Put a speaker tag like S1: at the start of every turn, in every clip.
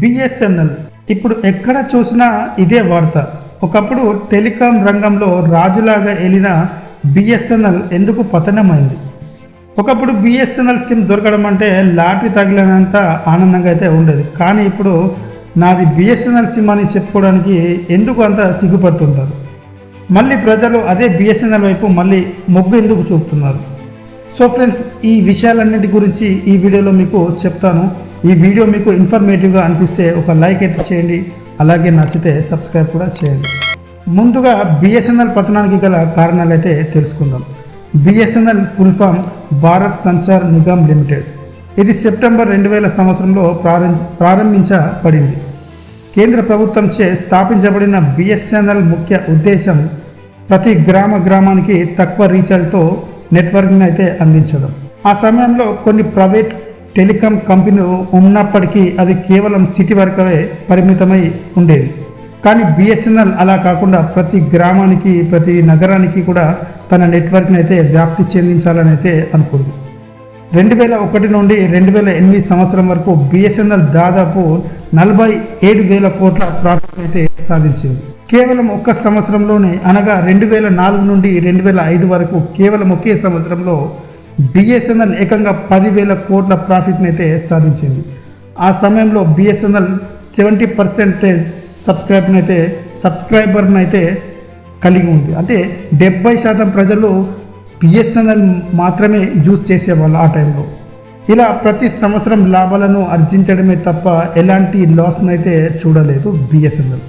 S1: BSNL. ఇప్పుడు ఎక్కడ చూసినా ఇదే వార్త. ఒకప్పుడు టెలికాం రంగంలో రాజులాగా వెళ్ళిన బిఎస్ఎన్ఎల్ ఎందుకు పతనమైంది? ఒకప్పుడు బిఎస్ఎన్ఎల్ సిమ్ దొరకడం అంటే లాటరీ తగిలినంత ఆనందంగా అయితే ఉండేది. కానీ ఇప్పుడు నాది బిఎస్ఎన్ఎల్ సిమ్ అని చెప్పుకోవడానికి ఎందుకు అంత సిగ్గుపడుతుంటారు? మళ్ళీ ప్రజలు అదే బిఎస్ఎన్ఎల్ వైపు మళ్ళీ మొగ్గు ఎందుకు చూపుతున్నారు? సో ఫ్రెండ్స్ ఈ విషయాలన్నిటి గురించి ఈ వీడియోలో మీకు చెప్తాను. ఈ వీడియో మీకు ఇన్ఫర్మేటివ్గా అనిపిస్తే ఒక లైక్ అయితే చేయండి. అలాగే నచ్చితే సబ్స్క్రైబ్ కూడా చేయండి. ముందుగా బిఎస్ఎన్ఎల్ పతనానికి గల కారణాలు అయితే తెలుసుకుందాం. BSNL full form Bharat Sanchar Nigam limited. ఇది సెప్టెంబర్ రెండు వేల సంవత్సరంలో ప్రారంభ ప్రారంభించబడింది. కేంద్ర ప్రభుత్వంచే స్థాపించబడిన బిఎస్ఎన్ఎల్ ముఖ్య ఉద్దేశం ప్రతి గ్రామ గ్రామానికి తక్కువ రీఛార్జ్తో నెట్వర్క్ని అయితే అందించడం ఆ సమయంలో కొన్ని ప్రైవేట్ టెలికాం కంపెనీలు ఉన్నప్పటికీ అవి కేవలం సిటీ వరకే పరిమితమై ఉండేవి. కానీ బిఎస్ఎన్ఎల్ అలా కాకుండా ప్రతి గ్రామానికి ప్రతి నగరానికి కూడా తన నెట్వర్క్ని అయితే వ్యాప్తి చెందించాలని అయితే అనుకుంది. రెండు వేల ఒకటి నుండి రెండు వేల ఎనిమిది సంవత్సరం వరకు బిఎస్ఎన్ఎల్ దాదాపు నలభై ఏడు వేల కోట్ల ప్రాఫిట్ అయితే సాధించింది. కేవలం ఒక్క సంవత్సరంలోనే అనగా రెండు వేల నాలుగు నుండి రెండు వేల ఐదు వరకు కేవలం ఒకే సంవత్సరంలో బిఎస్ఎన్ఎల్ ఏకంగా పదివేల కోట్ల ప్రాఫిట్ని అయితే సాధించింది. ఆ సమయంలో బిఎస్ఎన్ఎల్ సెవెంటీ పర్సెంటేజ్ సబ్స్క్రైబ్ని అయితే సబ్స్క్రైబర్ని అయితే కలిగి ఉంది. అంటే డెబ్బై శాతం ప్రజలు బిఎస్ఎన్ఎల్ మాత్రమే యూజ్ చేసేవాళ్ళు ఆ టైంలో. ఇలా ప్రతి సంవత్సరం లాభాలను ఆర్జించడమే తప్ప ఎలాంటి లాస్ని అయితే చూడలేదు బిఎస్ఎన్ఎల్.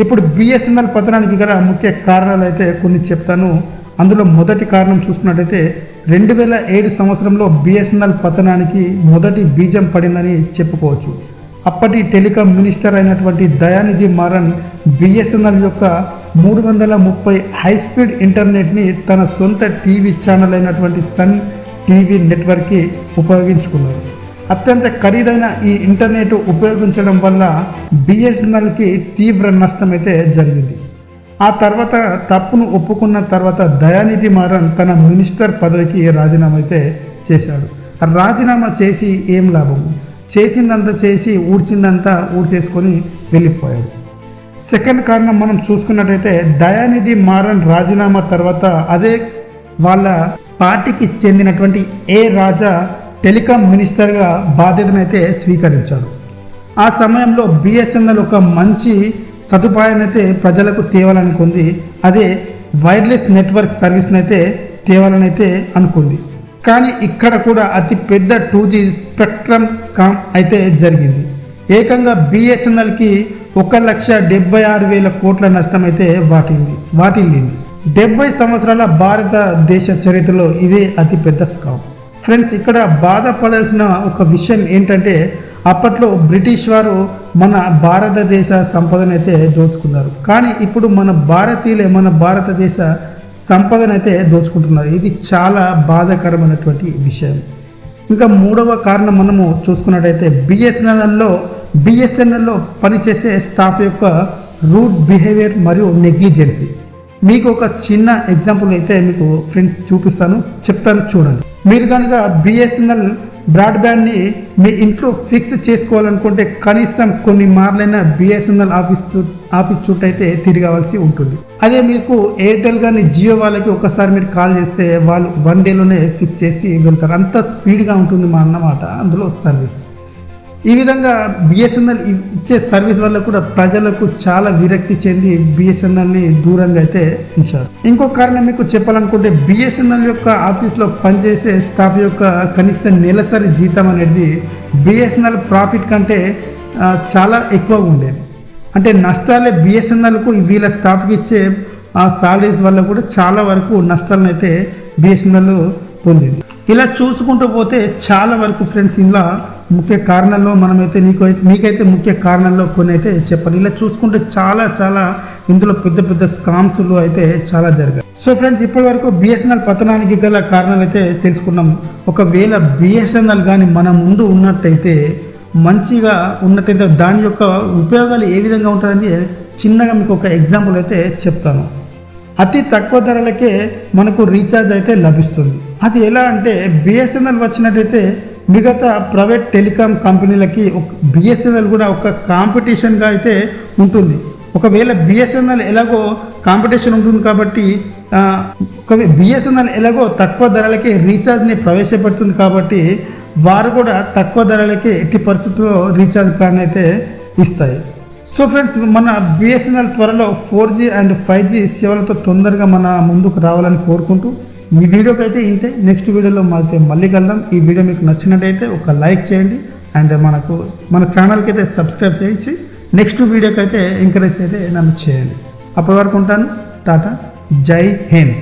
S1: ఇప్పుడు బిఎస్ఎన్ఎల్ పతనానికి గల ముఖ్య కారణాలు అయితే కొన్ని చెప్తాను. అందులో మొదటి కారణం చూసుకున్నట్టయితే రెండు వేల ఏడు సంవత్సరంలో బిఎస్ఎన్ఎల్ పతనానికి మొదటి బీజం పడిందని చెప్పుకోవచ్చు. అప్పటి టెలికాం మినిస్టర్ అయినటువంటి దయానిధి మారన్ బిఎస్ఎన్ఎల్ యొక్క మూడు వందల ముప్పై హై స్పీడ్ ఇంటర్నెట్ని తన సొంత టీవీ ఛానల్ అయినటువంటి సన్ టీవీ నెట్వర్క్కి ఉపయోగించుకున్నారు అత్యంత ఖరీదైన ఈ ఇంటర్నెట్ ఉపయోగించడం వల్ల బిఎస్ఎన్ఎల్కి తీవ్ర నష్టం అయితే జరిగింది. ఆ తర్వాత తప్పును ఒప్పుకున్న తర్వాత దయానిధి మారన్ తన మినిస్టర్ పదవికి రాజీనామా అయితే చేశాడు. రాజీనామా చేసి ఏం లాభం? చేసిందంతా చేసి ఊడ్చిందంతా ఊడ్చేసుకొని వెళ్ళిపోయాడు. సెకండ్ కారణం మనం చూసుకున్నట్టయితే దయానిధి మారన్ రాజీనామా తర్వాత అదే వాళ్ళ పార్టీకి చెందినటువంటి ఏ రాజా టెలికాం మినిస్టర్గా బాధ్యతనైతే స్వీకరించారు. ఆ సమయంలో బిఎస్ఎన్ఎల్ ఒక మంచి సదుపాయాన్ని అయితే ప్రజలకు తేవాలనుకుంది అదే వైర్లెస్ నెట్వర్క్ సర్వీస్ని అయితే తేవాలని అయితే అనుకుంది. కానీ ఇక్కడ కూడా అతి పెద్ద టూ జీ స్పెక్ట్రమ్ స్కామ్ అయితే జరిగింది. ఏకంగా బిఎస్ఎన్ఎల్కి ఒక లక్ష డెబ్బై ఆరు వేల కోట్ల నష్టం అయితే వాటింది వాటిల్లింది. డెబ్బై సంవత్సరాల భారతదేశ చరిత్రలో ఇదే అతి పెద్ద స్కామ్. ఫ్రెండ్స్ ఇక్కడ బాధపడాల్సిన ఒక విషయం ఏంటంటే అప్పట్లో బ్రిటిష్ వారు మన భారతదేశ సంపదనైతే దోచుకున్నారు. కానీ ఇప్పుడు మన భారతీయులే మన భారతదేశ సంపదనైతే దోచుకుంటున్నారు. ఇది చాలా బాధాకరమైనటువంటి విషయం. ఇంకా మూడవ కారణం మనము చూసుకున్నట్టయితే బిఎస్ఎన్ఎల్లో బిఎస్ఎన్ఎల్లో పనిచేసే స్టాఫ్ యొక్క రూట్ బిహేవియర్ మరియు నెగ్లిజెన్సీ. మీకు ఒక చిన్న ఎగ్జాంపుల్ అయితే మీకు ఫ్రెండ్స్ చూపిస్తాను. చెప్తాను చూడండి. మీరు కనుక బిఎస్ఎన్ఎల్ బ్రాడ్బ్యాండ్ని మీ ఇంట్లో ఫిక్స్ చేసుకోవాలనుకుంటే కనీసం కొన్ని మార్లైన బిఎస్ఎన్ఎల్ ఆఫీస్ ఆఫీస్ చుట్టూ అయితే తిరగవలసి ఉంటుంది. అదే మీకు ఎయిర్టెల్ కానీ జియో వాళ్ళకి ఒకసారి మీరు కాల్ చేస్తే వాళ్ళు వన్ డేలోనే ఫిక్స్ చేసి వెళ్తారు. అంత స్పీడ్గా ఉంటుంది మా అన్నమాట. అందులో సర్వీస్. ఈ విధంగా బిఎస్ఎన్ఎల్ ఇచ్చే సర్వీస్ వల్ల కూడా ప్రజలకు చాలా విరక్తి చెంది బిఎస్ఎన్ఎల్ని దూరంగా అయితే ఉంచారు. ఇంకో కారణం మీకు చెప్పాలనుకుంటే బిఎస్ఎన్ఎల్ యొక్క ఆఫీస్లో పనిచేసే స్టాఫ్ యొక్క కనీస నెలసరి జీతం అనేది బిఎస్ఎన్ఎల్ ప్రాఫిట్ కంటే చాలా ఎక్కువ ఉండేది. అంటే నష్టాలే బిఎస్ఎన్ఎల్కు వీళ్ళ స్టాఫ్కి ఇచ్చే ఆ సాలరీస్ వల్ల కూడా చాలా వరకు నష్టాలను అయితే బిఎస్ఎన్ఎల్ పొందింది. ఇలా చూసుకుంటూ పోతే చాలా వరకు ఫ్రెండ్స్ ఇలా ముఖ్య కారణాల్లో మనమైతే నీకు మీకైతే ముఖ్య కారణాల్లో కొన్ని అయితే చెప్పాలి. ఇలా చూసుకుంటే చాలా చాలా ఇందులో పెద్ద పెద్ద స్కామ్స్లు అయితే చాలా జరిగాయి. సో ఫ్రెండ్స్ ఇప్పటి వరకు బిఎస్ఎన్ఎల్ పతనానికి గల కారణాలు అయితే తెలుసుకున్నాం. ఒకవేళ బిఎస్ఎన్ఎల్ కానీ మన ముందు ఉన్నట్టయితే మంచిగా ఉన్నట్టయితే దాని యొక్క ఉపయోగాలు ఏ విధంగా ఉంటుందంటే చిన్నగా మీకు ఒక ఎగ్జాంపుల్ అయితే చెప్తాను. అతి తక్కువ ధరలకే మనకు రీఛార్జ్ అయితే లభిస్తుంది. అది ఎలా అంటే బిఎస్ఎన్ఎల్ వచ్చినట్టయితే మిగతా ప్రైవేట్ టెలికాం కంపెనీలకి ఒక బిఎస్ఎన్ఎల్ కూడా ఒక కాంపిటీషన్గా అయితే ఉంటుంది. ఒకవేళ బిఎస్ఎన్ఎల్ ఎలాగో కాంపిటీషన్ ఉంటుంది కాబట్టి ఒక బిఎస్ఎన్ఎల్ ఎలాగో తక్కువ ధరలకి రీఛార్జ్ని ప్రవేశపెడుతుంది కాబట్టి వారు కూడా తక్కువ ధరలకి ఎట్టి పరిస్థితుల్లో రీఛార్జ్ ప్లాన్ అయితే ఇస్తాయి. సో ఫ్రెండ్స్ మన బిఎస్ఎన్ఎల్ త్వరలో four G and five G సేవలతో తొందరగా మన ముందుకు రావాలని కోరుకుంటూ ఈ వీడియోకి అయితే ఇంతే. నెక్స్ట్ వీడియోలో అయితే మళ్ళీ కలుద్దాం. ఈ వీడియో మీకు నచ్చినట్టయితే ఒక లైక్ చేయండి అండ్ మనకు మన ఛానల్కి అయితే సబ్స్క్రైబ్ చేసి నెక్స్ట్ వీడియోకి అయితే ఎంకరేజ్ అయితే నన్ను చేయండి. అప్పటి వరకు ఉంటాను. టాటా. జై హింద్.